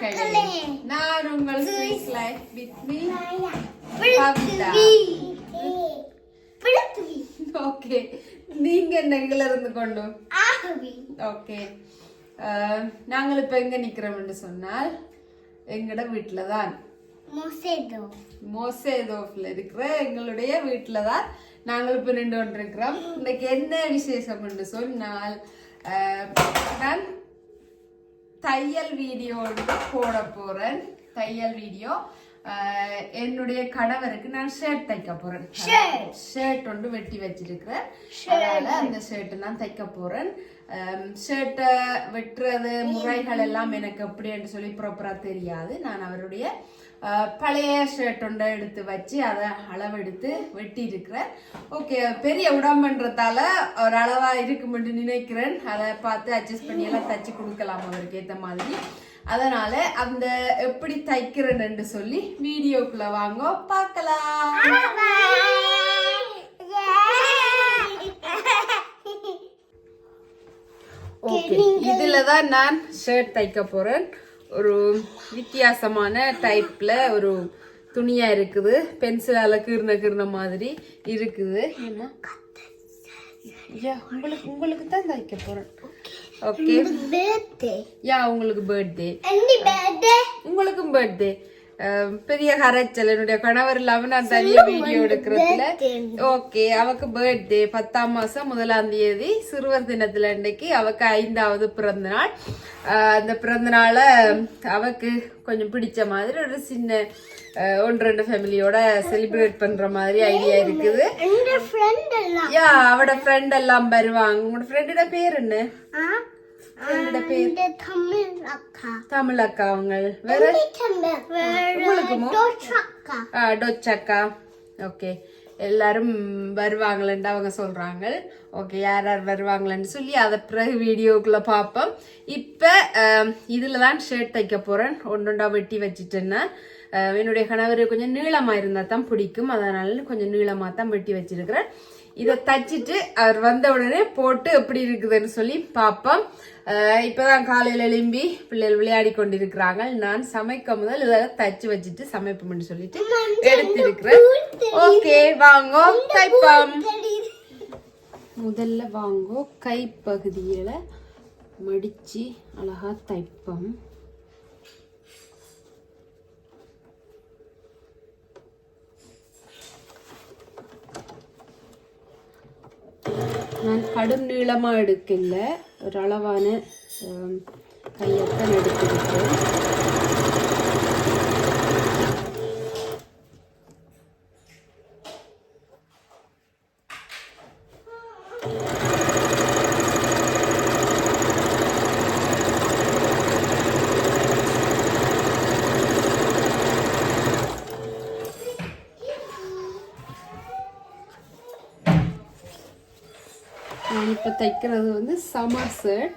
மக்களே நான் உங்கள் sweet life with me Kavitha okay. நீங்க என்ன இருந்து கொண்டு? ஓகே. நாங்கள் இப்ப எங்க நிக்கிறோம்னு சொன்னால் எங்கட வீட்டுல தான். மோசேதோஃப்ல இருக்கிற எங்களுடைய வீட்டுல தான் நாங்கள் இப்ப நின்று கொண்டிருக்கிறோம். இன்னைக்கு என்ன விசேஷம் என்று சொன்னால் நான் தையல் வீடியோ ஒன்று போட போறேன். தையல் வீடியோ. என்னுடைய கணவருக்கு நான் ஷர்ட் தைக்க போறேன். ஷர்ட் ஒன்று வெட்டி வச்சிருக்கிறேன். அதனால அந்த ஷர்ட் நான் தைக்க போறேன். ஷர்ட்டை வெட்டுறது முறைகள் எல்லாம் எனக்கு எப்படின்னு சொல்லி ப்ராப்பரா தெரியாது. நான் அவருடைய பழைய ஷர்ட் ஒன்றை எடுத்து வச்சு அதை அளவெடுத்து வெட்டி இருக்கிறேன் ஓகே பெரிய உடம்புன்றதால ஒரு அளவாக இருக்குமென்று நினைக்கிறேன் அதை பார்த்து அட்ஜஸ்ட் பண்ணி எல்லாம் தச்சு கொடுக்கலாம் அவருக்கு ஏற்ற மாதிரி அதனால் அந்த எப்படி தைக்கிறேன்னு சொல்லி வீடியோக்குள்ளே வாங்க பார்க்கலாம் ஓகே இதில் தான் நான் ஷர்ட் தைக்க போகிறேன் ஒரு வித்தியாசமான டைப்ல ஒரு துணியா இருக்குது. பென்சிலால கீர்ன கீர்ன மாதிரி இருக்குது. யா உங்களுக்கு உங்களுக்கு தான் தைக்க போறேன். ஓகே யா உங்களுக்கு பர்த்டே உங்களுக்கும் பர்த்டே பெரிய கரைச்சல் என்னுடைய கணவர் இல்லாம நான் தனியா வீடியோ எடுக்கிறதுல. ஓகே அவக்கு பர்த்டே பத்தாம் மாசம் முதலாம் தேதி சிறுவர் தினத்துல அன்னைக்கு அவக்கு ஐந்தாவது பிறந்த நாள் அந்த பிறந்த நாளை அவக்கு கொஞ்சம் பிடிச்ச மாதிரி ஒரு சின்ன ஒன்று ரெண்டு ஃபேமிலியோட செலிப்ரேட் பண்ற மாதிரி ஐடியா இருக்குது. யா அவட ஃப்ரெண்ட் எல்லாம் வருவாங்க. உங்களோட ஃப்ரெண்டோட பேர் என்ன? தமிழ் அக்கா. அவங்க வேற? உங்களுக்குமோ? டொச்சக்கா ஓகே. எல்லாரும் வருவாங்களேன்னு அவங்க சொல்றாங்க. ஓகே யார் யார் வருவாங்களேன்னு சொல்லி அதை பிறகு வீடியோக்குள்ள பார்ப்போம் இப்போ இதில் தான் ஷர்ட் தைக்க போறேன். ஒன்றொண்டா வெட்டி வச்சுட்டேன்னா என்னுடைய கணவர் கொஞ்சம் நீளமா இருந்தா தான் பிடிக்கும். அதனால கொஞ்சம் நீளமா தான் வெட்டி வச்சிருக்கிறேன். இதை தச்சிட்டு அவர் வந்த உடனே போட்டு எப்படி இருக்குதுன்னு சொல்லி பார்ப்போம். இப்பதான் காலையில எழும்பி பிள்ளைகள் விளையாடி கொண்டிருக்கிறாங்க. நான் சமைக்க முதல் இதெல்லாம் தச்சு வச்சுட்டு சமைப்போம்னு சொல்லிட்டு எடுத்திருக்கிறேன். ஓகே வாங்கோ தைப்போம் முதல்ல வாங்கோ கைப்பகுதியில மடிச்சு அழகா தைப்போம். நான் கடும் நீளமாக எடுக்கல. ஒரு அளவான கையத்தான் எடுத்திருக்கேன் நான் இப்போ தைக்கிறது வந்து சம்மர் ஷர்ட்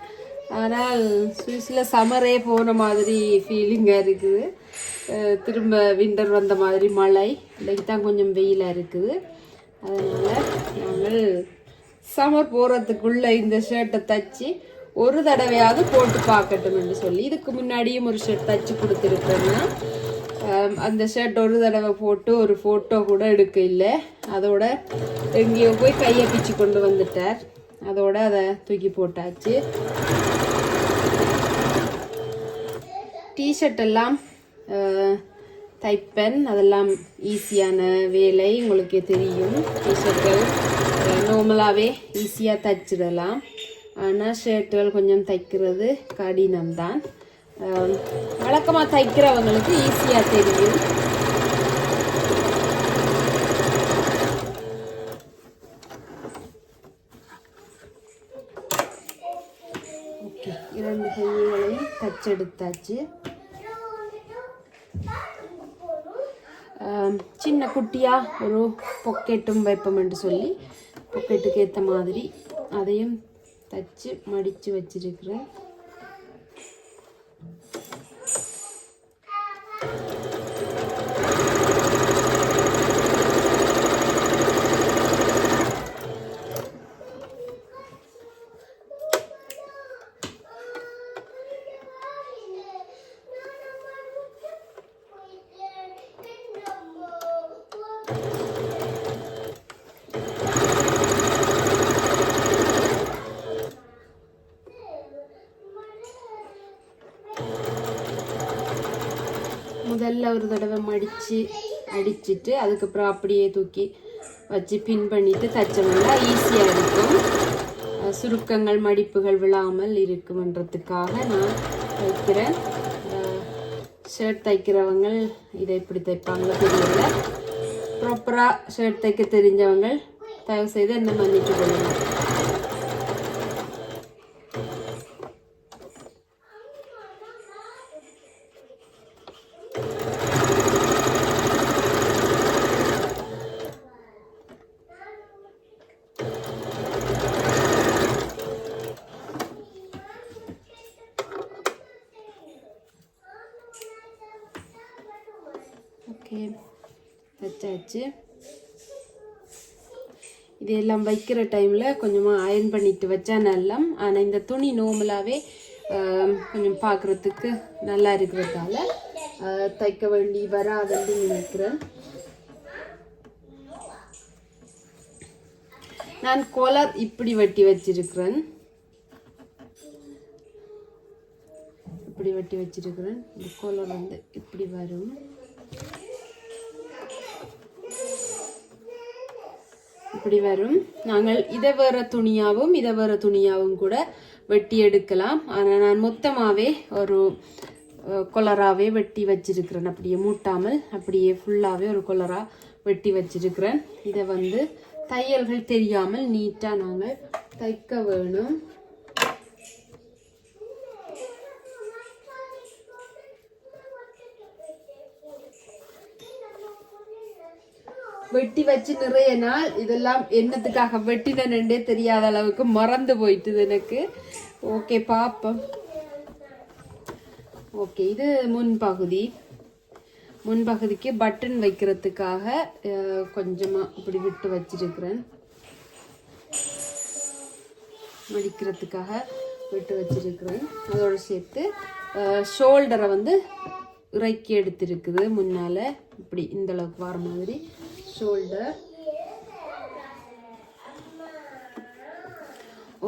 ஆனால் சுவிஸில் சம்மரே போன மாதிரி ஃபீலிங்காக இருக்குது. திரும்ப விண்டர் வந்த மாதிரி மழை. இன்றைக்கு தான் கொஞ்சம் வெயிலாக இருக்குது. அதனால் நாங்கள் சம்மர் போகிறதுக்குள்ளே இந்த ஷர்ட்டை தச்சு ஒரு தடவையாவது போட்டு பார்க்கட்டும் என்று சொல்லி இதுக்கு முன்னாடியும் ஒரு ஷர்ட் தச்சு கொடுத்துருக்கேன்னா அந்த ஷர்ட் ஒரு தடவை போட்டு ஒரு ஃபோட்டோ கூட எடுக்க இல்லை அதோட எங்கேயோ போய் கையை பிச்சு கொண்டு வந்துட்டார். அதோட அதை தூக்கி போட்டாச்சு. டிஷர்ட் எல்லாம் தைப்பேன். அதெல்லாம் ஈஸியான வேலை உங்களுக்கு தெரியும். டிஷர்ட்டுகள் நார்மலாகவே ஈஸியாக தைச்சிடலாம். ஆனால் ஷர்ட்டுகள் கொஞ்சம் தைக்கிறது கடினம்தான். வழக்கமாக தைக்கிறவங்களுக்கு ஈஸியாக தெரியும் ஓகே இரண்டு கைகளையும் சின்ன குட்டியா ஒரு பொக்கெட்டும் வைப்போம் என்று சொல்லி பொக்கெட்டுக்கு ஏற்ற மாதிரி அதையும் தச்சு மடித்து வச்சிருக்கிறேன் நல்லா ஒரு தடவை மடித்து அடிச்சுட்டு அதுக்கப்புறம் அப்படியே தூக்கி வச்சு பின் பண்ணிட்டு தைச்சோம்னா ஈஸியாக இருக்கும். சுருக்கங்கள் மடிப்புகள் விழாமல் இருக்குமன்றதுக்காக நான் தைக்கிறேன். ஷர்ட் தைக்கிறவங்க இதை இப்படி தைப்பாங்க தெரியல. ப்ராப்பராக ஷர்ட் தைக்க தெரிஞ்சவங்க தயவு செய்து என்ன மன்னித்து கொள்ளுங்கள் ஓகே வச்சாச்சு இது எல்லாம் வைக்கிற டைமில் கொஞ்சமாக அயர்ன் பண்ணிட்டு வச்சா நல்லா ஆனால் இந்த துணி நோமலாகவே கொஞ்சம் பார்க்குறதுக்கு நல்லா இருக்கிறதால தைக்க வேண்டி வராதுன்னு நினைக்கிறேன். நான் கொலர் இப்படி வெட்டி வச்சிருக்கிறேன். இப்படி வெட்டி வச்சிருக்கிறேன். இந்த கோலர் வந்து இப்படி வரும். இப்படி வரும். நாங்கள் இதை வேற துணியாகவும் இதை வேற துணியாகவும் கூட வெட்டி எடுக்கலாம். ஆனால் நான் மொத்தமாகவே ஒரு கொலராகவே வெட்டி வச்சிருக்கிறேன். அப்படியே மூட்டாமல் அப்படியே ஃபுல்லாகவே ஒரு கொலராக வெட்டி வச்சிருக்கிறேன். இதை வந்து தையல்கள் தெரியாமல் நீட்டாக நாங்கள் தைக்க வேணும். வெட்டி வச்சு நிறைய நாள் இதெல்லாம் என்னத்துக்காக வெட்டினே தெரியாத அளவுக்கு மறந்து போயிட்டுது எனக்கு. ஓகே பாப்போம். ஓகே இது முன்பகுதி. முன்பகுதிக்கு பட்டன் வைக்கிறதுக்காக கொஞ்சமாக இப்படி விட்டு வச்சிருக்கிறேன். மடிக்கிறதுக்காக விட்டு வச்சிருக்கிறேன். அதோடு சேர்த்து ஷோல்டரை வந்து இறக்கி எடுத்திருக்குது முன்னால். இப்படி இந்த அளவுக்கு வர மாதிரி. ஷோல்டர்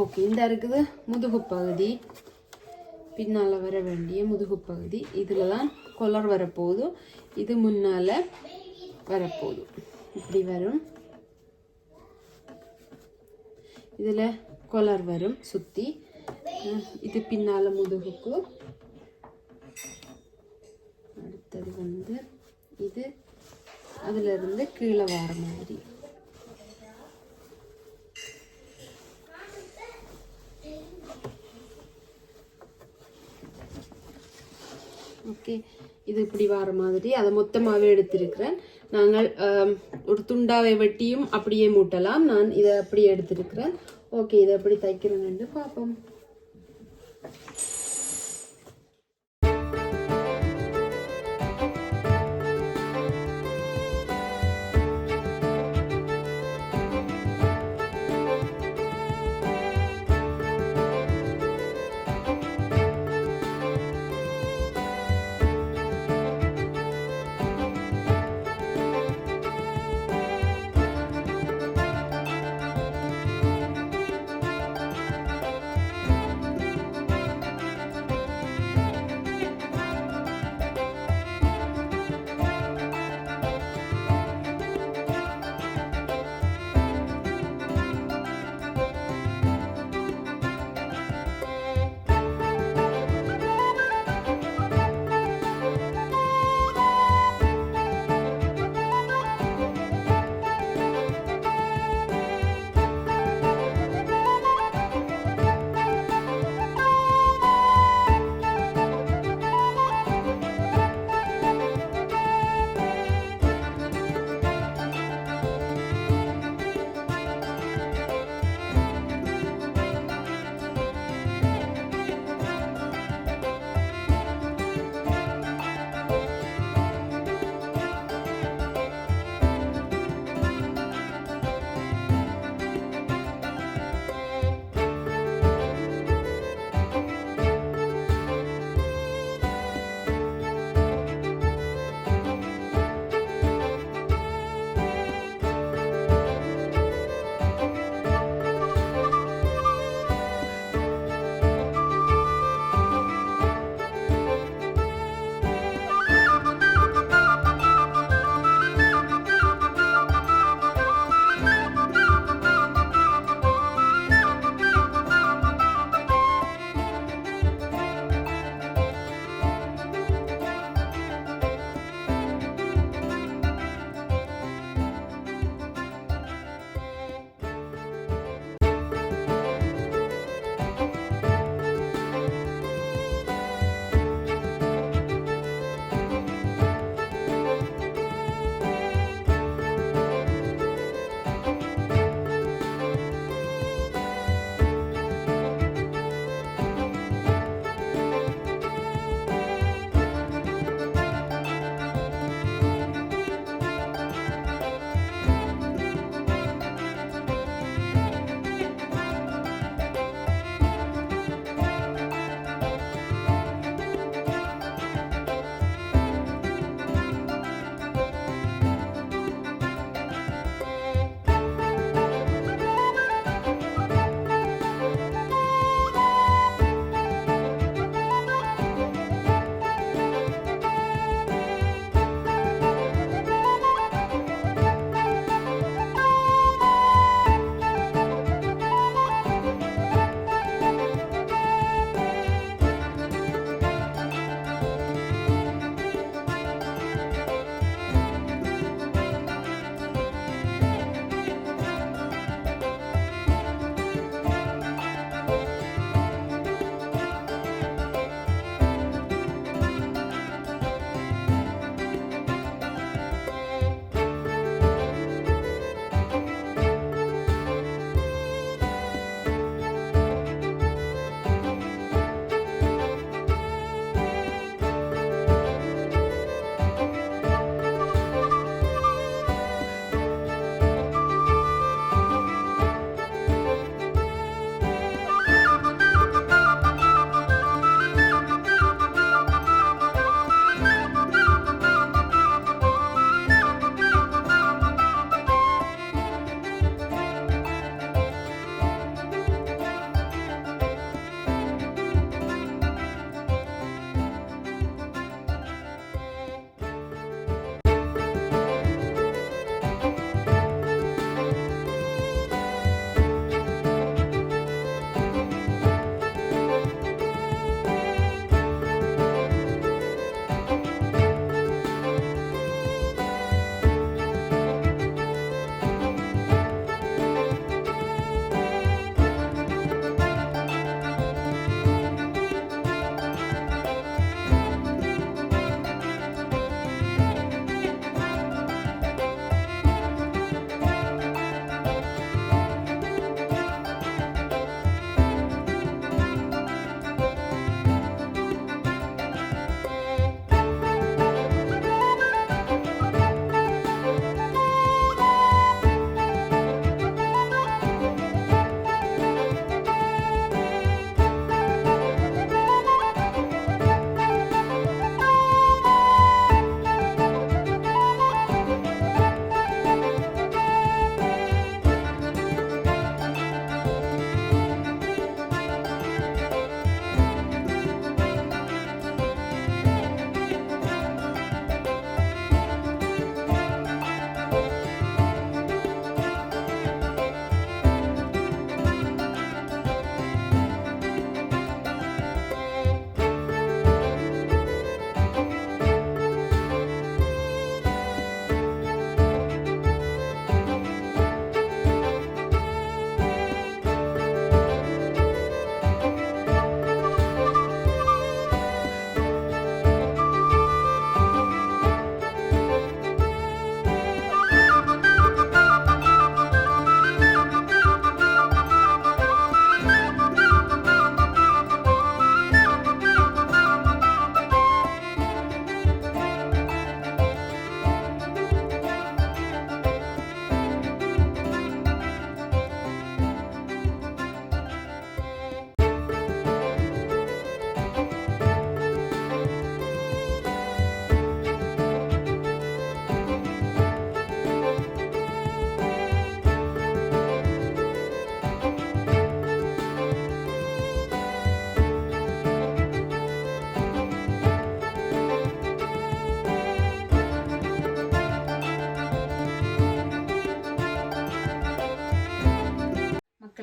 ஓகே இந்த இருக்குது முதுகு பகுதி. பின்னால் வர வேண்டிய முதுகு பகுதி. இதில் தான் கொலர் வரப்போகுது. இது முன்னால் வரப்போகுது. இப்படி வரும். இதில் கொலர் வரும் சுற்றி இது பின்னால் முதுகுக்கு. அடுத்தது வந்து இது அதிலிருந்து கீழே வர மாதிரி. ஓகே இது இப்படி வர மாதிரி. அதை மொத்தமாகவே எடுத்திருக்கிறேன். நாங்கள் ஒரு துண்டாவை வெட்டியும் அப்படியே மூட்டலாம். நான் இதை அப்படியே எடுத்திருக்கிறேன். ஓகே இதை எப்படி தைக்கிறேன்னு பார்ப்போம்.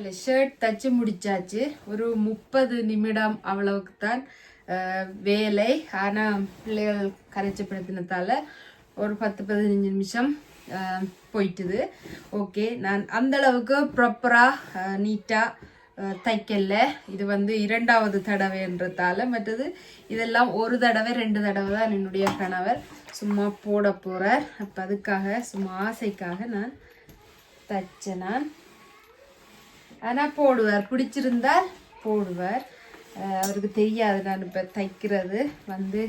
ஓகே ஷர்ட் தச்சு முடிச்சாச்சு. ஒரு முப்பது நிமிடம் அவ்வளவுக்கு தான் வேலை. ஆனால் பிள்ளைகள் கரைச்சப்படுத்தினதால ஒரு பத்து பதினஞ்சு நிமிஷம் போயிட்டுது. ஓகே நான் அந்த அளவுக்கு ப்ராப்பராக நீட்டாக தைக்கல. இது வந்து இரண்டாவது தடவைன்றதால மற்றது இதெல்லாம் ஒரு தடவை ரெண்டு தடவை தான் என்னுடைய கணவர் சும்மா போட போகிறார் அப்போ அதுக்காக சும்மா ஆசைக்காக நான் தச்சேன் நான். ஆனால் போடுவார். பிடிச்சிருந்தால் போடுவார். அவருக்கு தெரியாது. நான் இப்போ தைக்கிறது வந்து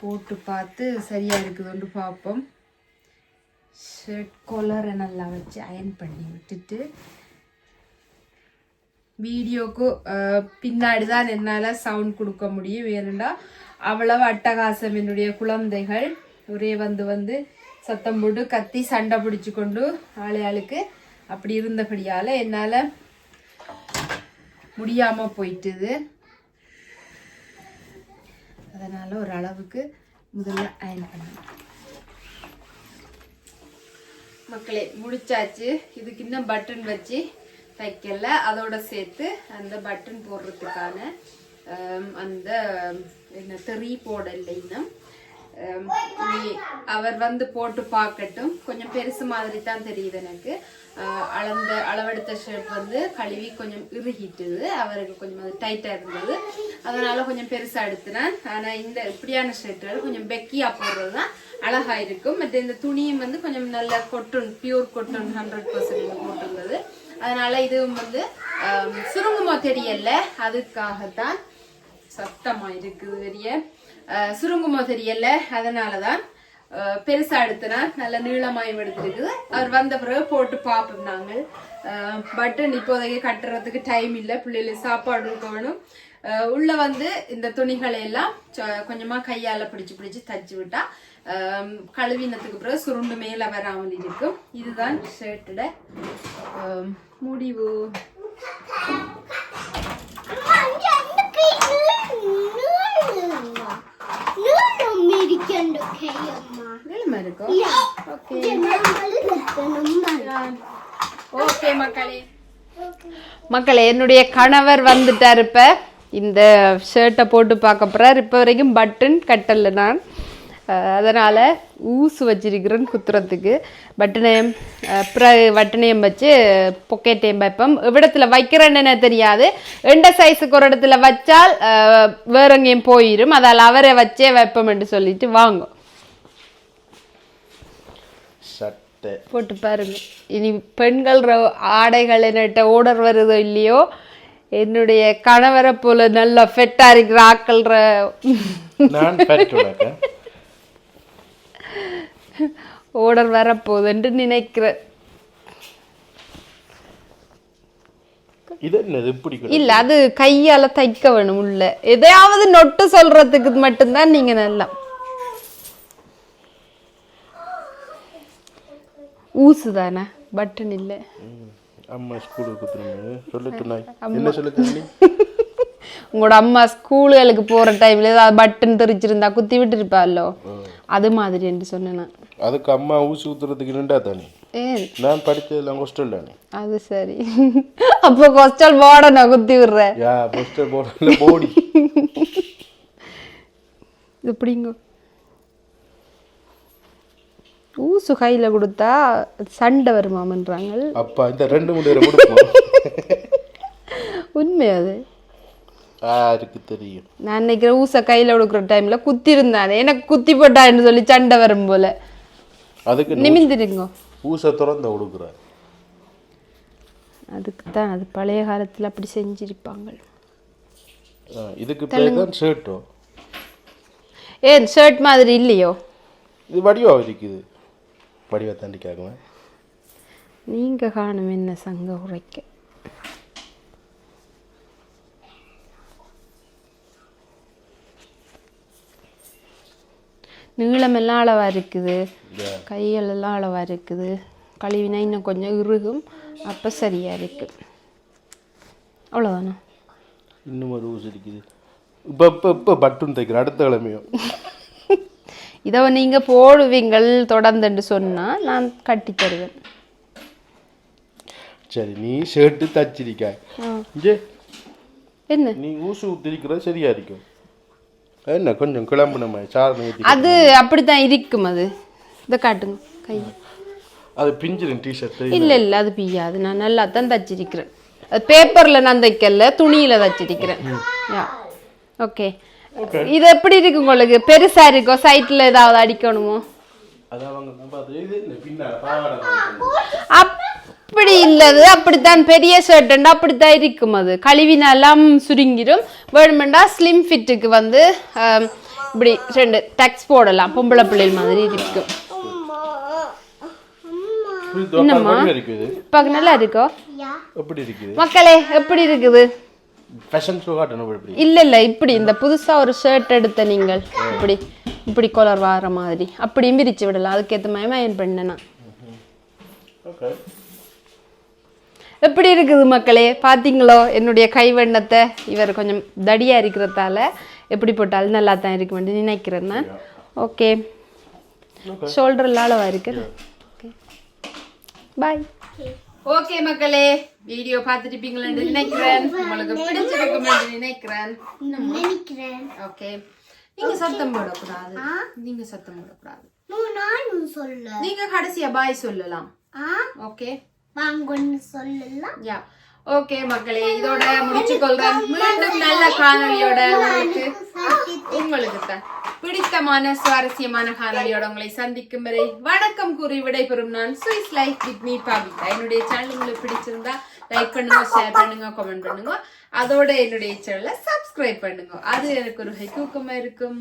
போட்டு பார்த்து சரியாக இருக்குதுன்னு பார்ப்போம் ஷர்ட் கொலரை நல்லா வச்சு அயன் பண்ணி விட்டுட்டு வீடியோக்கு பின்னாடி தான் என்னால் சவுண்ட் கொடுக்க முடியும். ஏனெண்டா அவ்வளவு அட்டகாசம் என்னுடைய குழந்தைகள். ஒரே வந்து வந்து சத்தம் போட்டு கத்தி சண்டை பிடிச்சு கொண்டு ஆளையாளுக்கு அப்படி இருந்தபடியால் என்னால் முடியாமல் போயிட்டுது. அதனால் ஒரு அளவுக்கு முதல்ல அயன் பண்ணணும். மக்களே முடிச்சாச்சு. இதுக்கு இன்னும் பட்டன் வச்சு தைக்கல அதோட சேர்த்து அந்த பட்டன் போடுறதுக்கான அந்த என்ன தெரி போடல இன்னும். அவர் வந்து போட்டு பார்க்கட்டும். கொஞ்சம் பெருசு மாதிரி தான் தெரியுது எனக்கு. அளந்த அளவெடுத்த ஷர்ட் வந்து கழுவி கொஞ்சம் இறுகிட்டுது. அவருக்கு கொஞ்சம் அது டைட்டாக இருந்தது. அதனால கொஞ்சம் பெருசாக எடுத்துனேன். ஆனால் இந்த இப்படியான ஷர்ட்டுகள் கொஞ்சம் பெக்கியாக போடுறது தான் அழகாக இருக்கும். மற்ற இந்த துணியும் வந்து கொஞ்சம் நல்ல cotton pure cotton hundred percent போட்டிருந்தது. அதனால இதுவும் வந்து சுருங்குமோ தெரியல. அதுக்காகத்தான் சத்தமாக இருக்குது பெரிய சுருங்குமோ தெரியல. அதனால தான் பெருசா எடுத்தனா நல்ல நீளமாயும் எடுத்துருக்குது அவர் வந்த பிறகு போட்டு பார்ப்போம் நாங்கள் பட்டன் இப்போதைக்கு கட்டுறதுக்கு டைம் இல்லை பிள்ளைகளுக்கு சாப்பாடு இருக்கணும் உள்ள வந்து இந்த துணிகளை எல்லாம் கொஞ்சமா கையால பிடிச்சு பிடிச்சு தச்சு விட்டா கழுவினத்துக்கு பிறகு சுருண்டு மேல வராமல் இருக்கும் இதுதான் ஷர்ட்டோட முடிவு நீளமா இருக்கும் ஓகே மக்களே. மக்களே என்னுடைய கணவர் வந்துட்டார் இப்ப. இந்த ஷர்ட்டை போட்டு பார்க்க போறார். இப்போ வரைக்கும் பட்டன் கட்டல நான். அதனால ஊசு வச்சிருக்கிறேன் குத்துறதுக்கு. பட்டனையும் அப்புறம் வட்டனையும் வச்சு பொக்கெட்டையும் வைப்போம். எவ்விடத்துல வைக்கிறேன்னு தெரியாது. எந்த சைஸுக்கு ஒரு இடத்துல வச்சால் அஹ், வேற எங்கேயும் போயிடும் அதால் அவரை வச்சே வைப்போம் என்று சொல்லிட்டு வாங்க. போட்டு. பாருங்க. இனி பெண்கள் ஆடைகள் என்னட்ட ஓடர் வருதோ இல்லையோ என்னுடைய கணவரை போல நல்லா ஃபெட்டா இருக்கிற ஆக்கள்ற ஓடர் வரப்போகுதுன்னு நினைக்கிறேன்? இல்ல அது கையால தைக்க வேணும் உள்ள. எதையாவது நொட்டு சொல்றதுக்கு மட்டும்தான் நீங்க நல்லா ஊசு தானே பட்டன் இல்லை. அம்மா ஸ்கூலுக்கு நாய் என்ன சொல்லுங்க நீ உங்களோட அம்மா ஸ்கூலுகளுக்கு போற டைம்ல ஏதாவது பட்டன் தெரிச்சிருந்தா குத்தி விட்டுருப்பாளோ? அது மாதிரி என்று சொன்னேன். அதுக்கு அம்மா ஊசி ஊத்துறதுக்கு நின்றா தானே? நான் படிச்சதெல்லாம் ஹாஸ்டல் தானே? அது சரி. அப்போ கொஸ்டல் போட நான் குத்தி விடுறேன். ஹாஸ்டல் போடி இது பிடிங்க. ஊசு கையில் கொடுத்தா சண்டை வருமாமன்றாங்க அப்பா இந்த ரெண்டு மூணு உண்மை அது. யாருக்கு தெரியும்? நான் நினைக்கிறேன் ஊசை கையில் கொடுக்குற டைமில் குத்தி இருந்தானே எனக்கு குத்தி போட்டான்னு சொல்லி சண்டை வரும் போல. அதுக்கு நிமிந்திருங்க ஊசை திறந்த கொடுக்குறாரு. அதுக்கு தான் அது பழைய காலத்தில் அப்படி செஞ்சிருப்பாங்க இதுக்கு பேர் தான் ஷர்ட்டோ ஏன் ஷர்ட் மாதிரி இல்லையோ? இது வடிவா இருக்குது வடிவா தாண்டி கேட்குவேன் நீங்கள் காணும் என்ன சங்க உரைக்க? நீளமெல்லாம் அளவாக இருக்குது. கைகள் எல்லாம் அளவாக இருக்குது. கழுவினா இன்னும் கொஞ்சம் இறுகும். அப்போ சரியாக இருக்குது அவ்வளோதானா இன்னும் ஒரு ஊசி இருக்குது இப்போ இப்போ இப்போ பட்டன் தைக்கிறேன். அடுத்த கிழமையும். இதை நீங்கள் போடுவீங்கள் தொடர்ந்துன்னு சொன்னால் நான் கட்டி தருவேன் சரி நீ ஷர்ட்டு தச்சிருக்காய். இங்கே. என்ன? நீ ஊசு ஊத்திருக்கிறது சரியா இருக்கும் என்ன கொஞ்சம் கிளம்புனமே சார் அது அப்படித்தான் இருக்கும் அது. இதை காட்டுங்க கை. அது பிஞ்சிரும் டிஷர்ட் இல்ல இல்ல அது பிய்யாது. நான் நல்லா தான் தச்சிருக்கிறேன். அது பேப்பர்ல நான் தைக்கல துணியில தச்சிருக்கிறேன். யா. ஓகே இது எப்படி இருக்கு உங்களுக்கு? பெருசா இருக்கோ? சைட்ல ஏதாவது அடிக்கணுமோ? அப்படி இல்லது. அப்படித்தான் பெரிய ஷர்ட் அப்படித்தான் இருக்கும் அது. கழுவினாலாம் சுருங்கிரும். வேணுமெண்டா ஸ்லிம் ஃபிட்டுக்கு வந்து இப்படி ரெண்டு டக்ஸ் போடலாம். பொம்பளை பிள்ளைகள் மாதிரி இருக்கும் என்னம்மா? இருக்குது பார்க்க நல்லா இருக்கோ? மக்களே எப்படி இருக்குது? ஃபேஷன் ஷோ காட்டணும் எப்படி இல்ல இல்ல இப்படி இந்த புதுசா ஒரு ஷர்ட் எடுத்த நீங்கள். இப்படி இப்படி கொலர் வார மாதிரி. அப்படியும் விரிச்சு விடலாம். அதுக்கேற்ற மாதிரி மயன் பண்ணேன் ஓகே எப்படி இருக்குது மக்களே? பார்த்தீங்களோ என்னுடைய கைவண்ணத்தை இவர் கொஞ்சம் தடியா இருக்கிறதால எப்படி போட்டாலும் நல்லா தான் இருக்கும் நினைக்கிறேன் நான். ஓகே ஷோல்டர் அளவா இருக்கு ஓகே பாய் ஓகே மக்களே வீடியோ பார்த்துருப்பீங்களேன்னு நினைக்கிறேன். உங்களுக்கு பிடிச்சிருக்கும் நினைக்கிறேன். ஓகே. நீங்க சத்தம் போடக்கூடாது. நீங்க சத்தம் போடக்கூடாது. நீங்க கடைசியா பாய் சொல்லலாம். ஓகே. வாங்கன்னு சொல்லலாம். யா. ஓகே மக்களே இதோட முடிச்சு கொள்றேன் மீண்டும் நல்ல உங்களுக்கு உங்களுக்கு தான் பிடித்தமான சுவாரஸ்யமான காணொலியோட உங்களை சந்திக்கும் வரை வணக்கம் கூறி விடைபெறும் நான் Swiss life with me Babitha என்னுடைய சேனல் உங்களுக்கு பிடிச்சிருந்தா லைக் பண்ணுங்க ஷேர் பண்ணுங்க கமெண்ட் பண்ணுங்க. அதோட என்னுடைய சேனலை சப்ஸ்கிரைப் பண்ணுங்க. அது எனக்கு ஒரு ஹெக்கூக்கமா இருக்கும்.